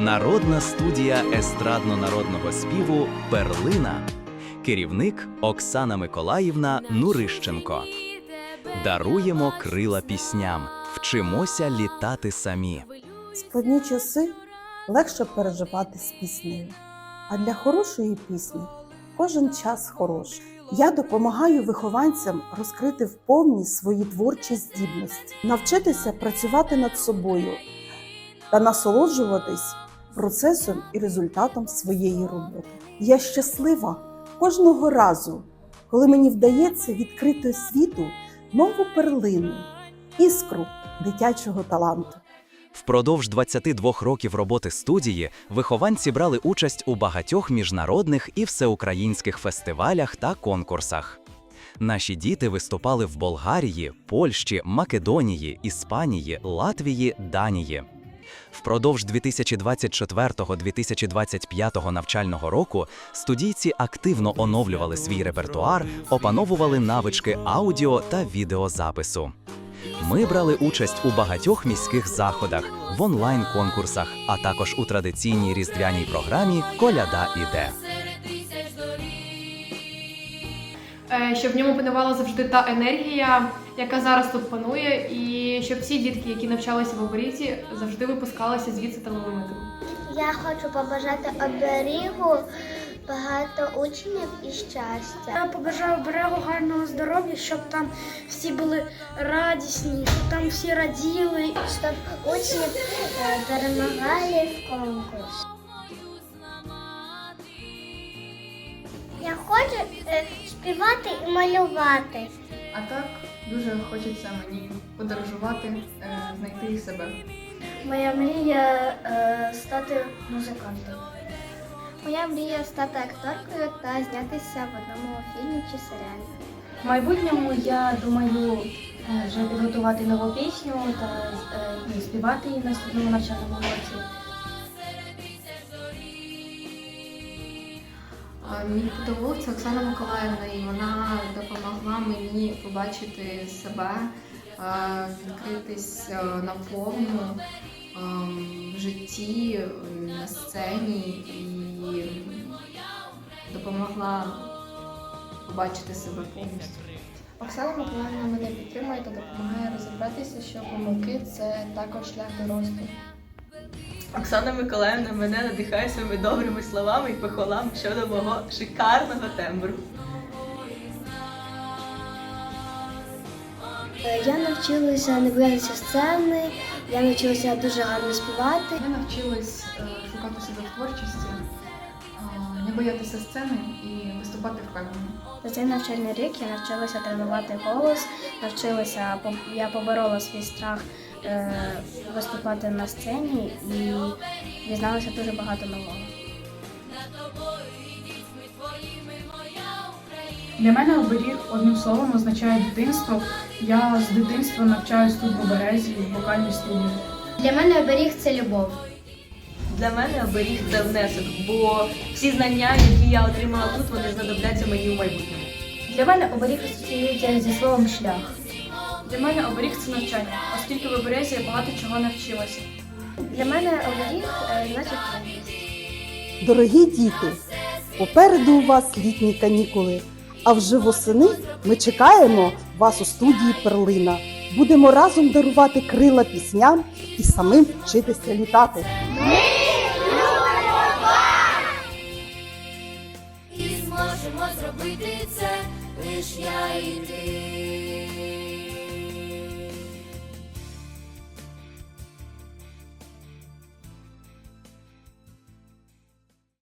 Народна студія естрадно-народного співу Перлина. Керівник Оксана Миколаївна Нурищенко. Даруємо крила пісням. Вчимося літати самі. Складні часи легше переживати з піснею. А для хорошої пісні кожен час хороший. Я допомагаю вихованцям розкрити вповні свої творчі здібності, навчитися працювати над собою та насолоджуватись процесом і результатом своєї роботи. Я щаслива кожного разу, коли мені вдається відкрити світу нову перлину, іскру дитячого таланту. Впродовж 22 років роботи студії вихованці брали участь у багатьох міжнародних і всеукраїнських фестивалях та конкурсах. Наші діти виступали в Болгарії, Польщі, Македонії, Іспанії, Латвії, Данії. Впродовж 2024-2025 навчального року студійці активно оновлювали свій репертуар, опановували навички аудіо та відеозапису. Ми брали участь у багатьох міських заходах, в онлайн-конкурсах, а також у традиційній різдвяній програмі Коляда іде. Щоб в ньому панувала завжди та енергія, яка зараз тут панує, і щоб всі дітки, які навчалися в оберізі, завжди випускалися звідси талановитими. Я хочу побажати оберігу багато учнів і щастя. Я побажаю берегу гарного здоров'я, щоб там всі були радісні, щоб там всі раділи. Щоб учні е, перемагали в конкурсі. Я хочу е, співати і малювати. А так дуже хочеться мені подорожувати, е, знайти себе. Моя мрія е, стати музикантом. Моя мрія стати акторкою та знятися в одному фільмі чи серіалі. В майбутньому я думаю е, вже підготувати нову пісню та е, співати її наступному навчальному році. Мій педагог це Оксана Миколаївна, і вона допомогла мені побачити себе, відкритись наповну в житті, на сцені і допомогла побачити себе повністю. Оксана Миколаївна мене підтримує та допомагає розібратися, що помилки це також шлях до росту. Оксана Миколаївна мене надихає своїми добрими словами і похвалами щодо мого шикарного тембру. Е, Я навчилася не боятися сцени, я навчилася дуже гарно співати. Я навчилась е, шукати себе в творчості, не боятися сцени і виступати впевнено. За цей навчальний рік я навчилася тренувати голос, навчилася я поборола свій страх виступати на сцені і дізналася дуже багато нового. Для мене оберіг одним словом означає дитинство. Я з дитинства навчаюсь тут в оберезі в вокальній студії. Для мене оберіг це любов. Для мене оберіг це внесок, бо всі знання, які я отримала тут, вони знадобляться мені у майбутньому. Для мене оберіг асоціюється зі словом шлях. Для мене оберіг це навчання, оскільки в оберезі я багато чого навчилася. Для мене оберіг е, значить радість. Дорогі діти, попереду у вас літні канікули, а вже восени ми чекаємо вас у студії Перлина. Будемо разом дарувати крила пісням і самим вчитися літати. І зможемо зробити це лиш я і ти.